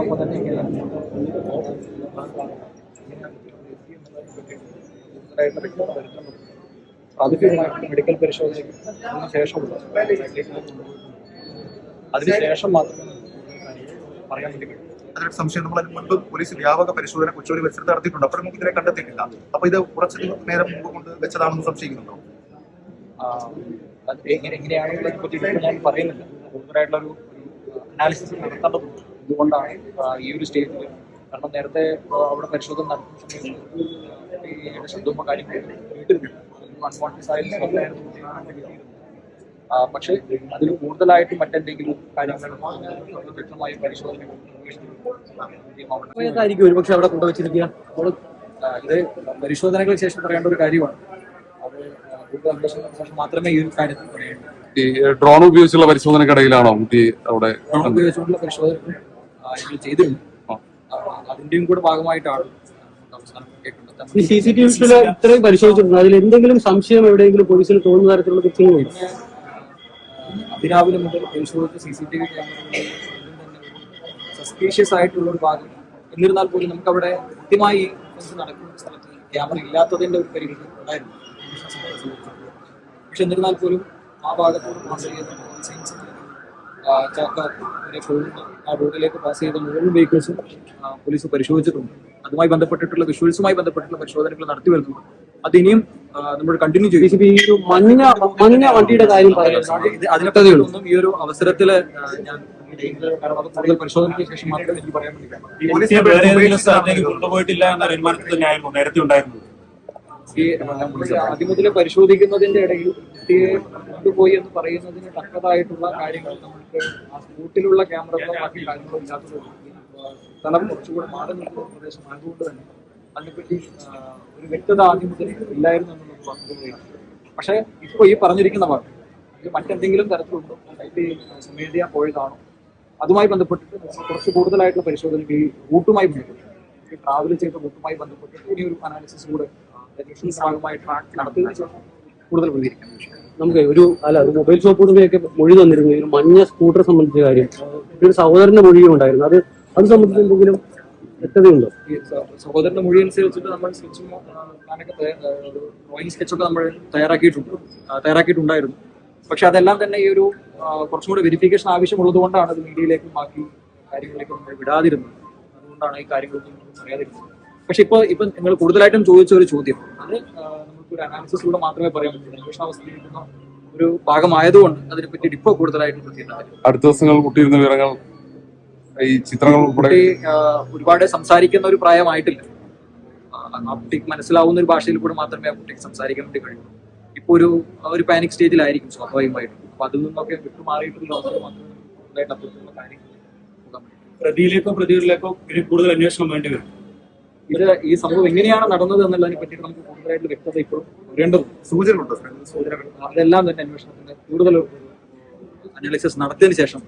അതോടൊപ്പം തന്നെ പ്രാഥമികമായിട്ട് മെഡിക്കൽ പരിശോധനയ്ക്ക് ശേഷമുള്ള അതിനുശേഷം മാത്രമേ പറയാൻ വേണ്ടി കഴിയൂ സംശയം നമ്മൾ അതിന് മുൻപ് പോലീസ് വ്യാപക പരിശോധന കൊച്ചുകൂടി പരിസരത്ത് നടത്തിയിട്ടുണ്ട്. അപ്പോൾ നമുക്ക് ഇതിനെ കണ്ടെത്തിയിട്ടില്ല. അപ്പൊ ഇത് കുറച്ച് നേരം മുമ്പ് കൊണ്ട് വെച്ചതാണെന്ന് സംശയിക്കുന്നുണ്ടോ? ആ, അത് എങ്ങനെ എങ്ങനെയാണെന്നുള്ളതിനെ പറ്റി ഇപ്പോൾ ഞാൻ പറയുന്നില്ല. കൂടുതലായിട്ടുള്ള ഒരു അനാലിസിസ് നടത്തേണ്ടതുണ്ട് എന്തുകൊണ്ടാണ് ഈ ഒരു സ്റ്റേജിൽ കാരണം നേരത്തെ അവിടെ പരിശോധന നടത്തുന്ന സമയത്ത് ഈ ശബ്ദമോ അൺവാണ്ടഡ് വന്നായിരുന്നു. ആ, പക്ഷേ അതിൽ കൂടുതലായിട്ട് മറ്റെന്തെങ്കിലും കാര്യങ്ങൾ വ്യക്തമായ പരിശോധന ആയിരിക്കും ഒരുപക്ഷെ അവിടെ കൊണ്ടുവച്ചിരിക്കുക. അപ്പോൾ ആ, ഇത് പരിശോധനകൾക്ക് ശേഷം പറയേണ്ട ഒരു കാര്യമാണ്. അത് ആ, കൂടുതൽ അന്വേഷണത്തിന് ശേഷം മാത്രമേ ഈ ഒരു കാര്യത്തിൽ പറയേണ്ടൂ. ഈ ഡ്രോൺ ഉപയോഗിച്ചുള്ള പരിശോധനക്കിടയിലാണോ കുട്ടി അവിടെ ഡ്രോൺ ഉപയോഗിച്ചുള്ള പരിശോധന ഞങ്ങൾ ചെയ്തിരുന്നു. അതിന്റെയും കൂടെ ഭാഗമായിട്ടാണ് സി സി ടി വിയിൽ ഇത്രയും പരിശോധിച്ചിട്ടുണ്ട്. അതിൽ എന്തെങ്കിലും സംശയം എവിടെയെങ്കിലും പോലീസിന് തോന്നുന്ന തരത്തിലുള്ള കൃത്യങ്ങൾ അതിരാവിലെ മുതൽ പരിശോധിച്ച C C T V suspicious ആയിട്ടുള്ള ഒരു ഭാഗം. എന്നിരുന്നാൽ പോലും നമുക്ക് അവിടെ കൃത്യമായി നടക്കുന്ന സ്ഥലത്ത് ക്യാമറ ഇല്ലാത്തതിന്റെ ഒരു പരിമിതി ഉണ്ടായിരുന്നു. പക്ഷെ എന്നിരുന്നാൽ പോലും ആ ഭാഗത്തോട് സയൻസ് ചാക്ക പോകുന്ന ആ റോഡിലേക്ക് പാസ് ചെയ്ത മുഴുവൻ വെഹിക്കിൾസും പോലീസ് പരിശോധിച്ചിട്ടുണ്ട്. അതുമായി ബന്ധപ്പെട്ടിട്ടുള്ള വിഷ്വൽസുമായി ബന്ധപ്പെട്ടിട്ടുള്ള പരിശോധനകൾ നടത്തി വരുന്നുണ്ട്. അത് ഇനിയും നമ്മൾ കണ്ടിന്യൂ ചെയ്യും. ഈ ഒരു മഞ്ഞ മഞ്ഞ വണ്ടിയുടെ കാര്യം പറയുന്നത് ഇത് ഒന്നും ഈ ഒരു അവസരത്തിൽ ഞാൻ കൂടുതൽ പരിശോധനയ്ക്ക് ശേഷം മാത്രമേ എനിക്ക് പറയാൻ വേണ്ടി സ്ഥലത്തേക്ക് കൊണ്ടുപോയിട്ടില്ല എന്ന തീരുമാനത്തിൽ തന്നെയായിരുന്നു നേരത്തെ ഉണ്ടായിരുന്നത് ഈ പരിശോധിക്കുന്നതിന്റെ ഇടയിൽ കുട്ടിയെ കൊണ്ടുപോയി എന്ന് പറയുന്നതിന് തക്കതായിട്ടുള്ള കാര്യങ്ങൾ നമ്മൾക്ക് ആ സ്കൂട്ടിലുള്ള ക്യാമറകളോ ബാക്കി കാര്യങ്ങളോ ഇല്ലാത്തത് സ്ഥലം കുറച്ചുകൂടെ മാറി നിൽക്കുന്ന പ്രദേശം ആയതുകൊണ്ട് തന്നെ അതിനെപ്പറ്റി ഒരു വ്യക്തത ആദ്യം മുതൽ ഇല്ലായിരുന്നു നമുക്ക് പറഞ്ഞു പക്ഷെ ഇപ്പോൾ ഈ പറഞ്ഞിരിക്കുന്ന ഭാഗം ഇത് മറ്റെന്തെങ്കിലും തരത്തിലുണ്ടോ? ഐ സ്വമേധയാ പോയതാണോ? അതുമായി ബന്ധപ്പെട്ടിട്ട് കുറച്ച് കൂടുതലായിട്ടുള്ള പരിശോധനയ്ക്ക് ഈ റൂട്ടുമായി ബന്ധപ്പെട്ട് ട്രാവൽ ചെയ്ത റൂട്ടുമായി ബന്ധപ്പെട്ടിട്ട് ഇനി ഒരു അനാലിസിസ് കൂടെ കൂടുതൽ നമുക്ക് ഒരു അല്ല മൊബൈൽ ഷോപ്പ് ഉടമയൊക്കെ മൊഴി തന്നിരുന്നു. ഒരു മഞ്ഞ സ്കൂട്ടർ സംബന്ധിച്ച കാര്യം. ഒരു സഹോദരന്റെ മൊഴിയും ഉണ്ടായിരുന്നു. അത് അത് സംബന്ധിച്ച് എന്തെങ്കിലും വ്യക്തതയുണ്ടോ? സഹോദരന്റെ മൊഴി അനുസരിച്ചിട്ട് നമ്മൾ സ്കെച്ചും ഡ്രോയിങ് സ്കെച്ചൊക്കെ നമ്മൾ തയ്യാറാക്കിയിട്ടുണ്ട്. തയ്യാറാക്കിയിട്ടുണ്ടായിരുന്നു. പക്ഷെ അതെല്ലാം തന്നെ ഈ ഒരു കുറച്ചുകൂടി കുറച്ചും കൂടെ വെരിഫിക്കേഷൻ ആവശ്യമുള്ളത് കൊണ്ടാണ് അത് മീഡിയയിലേക്കും ബാക്കി കാര്യങ്ങളിലേക്കും നമ്മൾ വിടാതിരുന്നത്. അതുകൊണ്ടാണ് ഈ കാര്യങ്ങളൊന്നും പറയാതിരുന്നത് പക്ഷെ ഇപ്പോൾ ഇപ്പൊ നിങ്ങൾ കൂടുതലായിട്ടും ചോദിച്ച ഒരു ചോദ്യം. അത് നമുക്ക് ഒരു അനാലിസിസിലൂടെ മാത്രമേ പറയാൻ പറ്റൂ. അന്വേഷണാവസ്ഥയിലിരിക്കുന്ന ഒരു ഭാഗമായതുകൊണ്ട് അതിനെപ്പറ്റി ഇപ്പോൾ കൂടുതലായിട്ടും അടുത്ത ദിവസങ്ങൾ കുട്ടിയിരുന്ന വിവരങ്ങൾ ഈ ചിത്രങ്ങൾ ഉൾപ്പെടെ ഒരുപാട് സംസാരിക്കുന്ന ഒരു പ്രായമായിട്ടില്ല. ആ, കുട്ടിക്ക് മനസ്സിലാവുന്ന ഒരു ഭാഷയിൽ കൂടെ മാത്രമേ ആ കുട്ടിക്ക് സംസാരിക്കാൻ വേണ്ടി കഴിയൂ. ഇപ്പൊ ഒരു ആ ഒരു പാനിക് സ്റ്റേജിലായിരിക്കും സ്വാഭാവികമായിട്ടും. അപ്പൊ അതിൽ നിന്നൊക്കെ വിട്ടുമാറിയിട്ടുള്ള ലോകത്ത് മാത്രമേ കാര്യങ്ങൾ. പ്രതിയിലേക്കോ പ്രതികളിലേക്കോ ഇനി കൂടുതൽ അന്വേഷണം വേണ്ടി വരും. ഇത് ഈ സംഭവം എങ്ങനെയാണ് നടന്നത് എന്നുള്ളതിനെ പറ്റിയിട്ട് നമുക്ക് കൂടുതലായിട്ട് വ്യക്തത ഇപ്പോൾ വേണ്ടത് സൂചന ഉണ്ട് സൂചനകൾ. അതെല്ലാം തന്നെ അന്വേഷണത്തിന് കൂടുതൽ അനാലിസിസ് നടത്തിയതിനു ശേഷം.